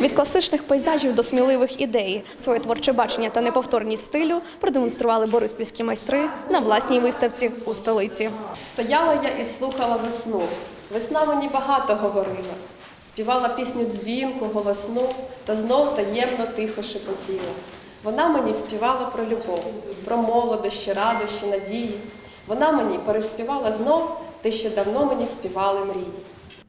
Від класичних пейзажів до сміливих ідей своє творче бачення та неповторність стилю продемонстрували бориспільські майстри на власній виставці у столиці. Стояла я і слухала весну. Весна мені багато говорила. Співала пісню дзвінку, голосну, та знов таємно тихо шепотіла. Вона мені співала про любов, про молодощі, радощі, надії. Вона мені переспівала знов те, що давно мені співали мрії.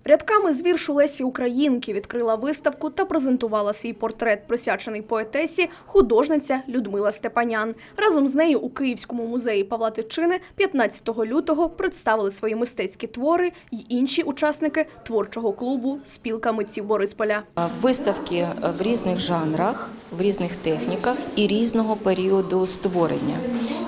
Рядками з віршу Лесі Українки відкрила виставку та презентувала свій портрет, присвячений поетесі, художниця Людмила Степанян. Разом з нею у Київському музеї Павла Тичини 15 лютого представили свої мистецькі твори й інші учасники творчого клубу Спілка митців Борисполя. Виставки в різних жанрах, в різних техніках і різного періоду створення.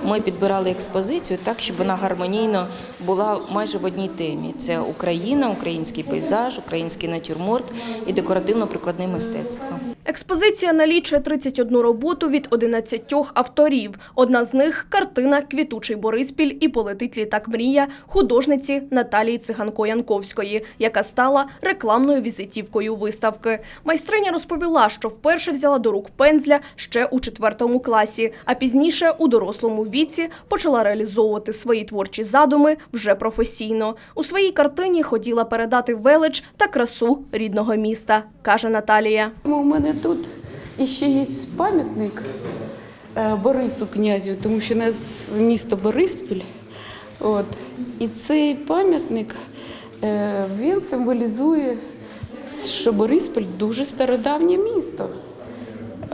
Ми підбирали експозицію так, щоб вона гармонійно була майже в одній темі: це Україна, український пейзаж, український натюрморт і декоративно-прикладне мистецтво. Експозиція налічує 31 роботу від 11 авторів. Одна з них картина Квітучий Бориспіль і полетить літак мрія художниці Наталії Циганко-Янковської, яка стала рекламною візитівкою виставки. Майстриня розповіла, що вперше взяла до рук пензля ще у четвертому класі, а пізніше у дорослому віці почала реалізовувати свої творчі задуми вже професійно. У своїй картині хотіла передати велич та красу рідного міста, каже Наталія. У мене тут іще є пам'ятник е, Борису князю, тому що у нас місто Бориспіль. От. І цей пам'ятник е, він символізує, що Бориспіль дуже стародавнє місто.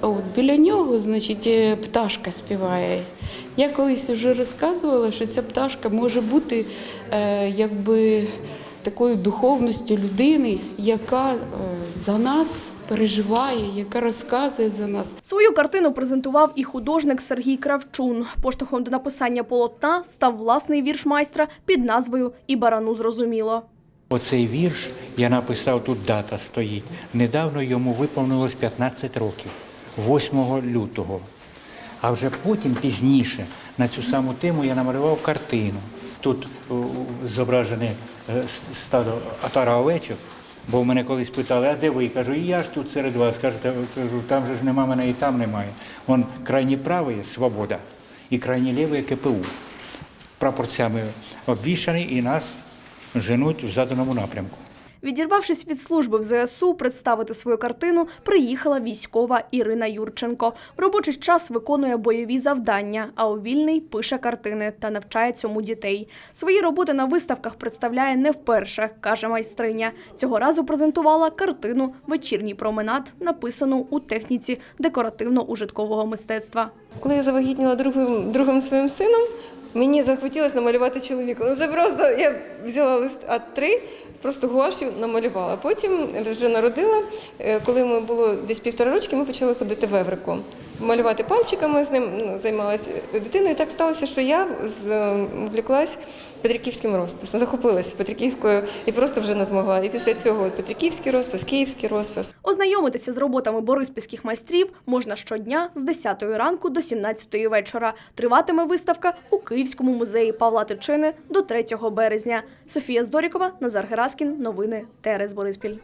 От, біля нього, значить, е, пташка співає. Я колись вже розказувала, що ця пташка може бути якби такою духовністю людини, яка е, за нас переживає, яка розказує за нас. Свою картину презентував і художник Сергій Кравчун. Поштовхом до написання полотна став власний вірш майстра під назвою І барану зрозуміло. Оцей вірш я написав, тут дата стоїть. Недавно йому виповнилось 15 років, 8 лютого. А вже потім, пізніше, на цю саму тему я намалював картину. Тут зображене е, стадо атара овечок, бо мене колись питали, а де ви? Кажу, і я ж тут серед вас. Кажу, кажу, там же ж нема мене і там немає. Вон крайній правий свобода і крайній лівий КПУ. Прапорцями обвішаний і нас женуть в заданому напрямку. Відірвавшись від служби в ЗСУ, представити свою картину приїхала військова Ірина Юрченко. В робочий час виконує бойові завдання, а у вільний пише картини та навчає цьому дітей. Свої роботи на виставках представляє не вперше, каже майстриня. Цього разу презентувала картину Вечірній променад, написану у техніці декоративно-ужиткового мистецтва. Коли я завагітніла другим, другим своїм сином, мені захотілося намалювати чоловіка. Ну це просто я взяла лист А3, просто гуашю намалювала. Потім вже народила. Е, Коли ми було десь півтора рочки, ми почали ходити в Еврику. Малювати пальчиками з ним ну, займалася дитиною. І так сталося, що я е, Петриківським розписом, захопилась Петриківкою і просто вже не змогла. І після цього Петриківський розпис, Київський розпис. Ознайомитися з роботами бориспільських майстрів можна щодня з 10 ранку до 17 вечора. Триватиме виставка у Київському музеї Павла Тичини до 3 березня. Софія Здорікова, Назар Гераскін. Новини ТРС Бориспіль.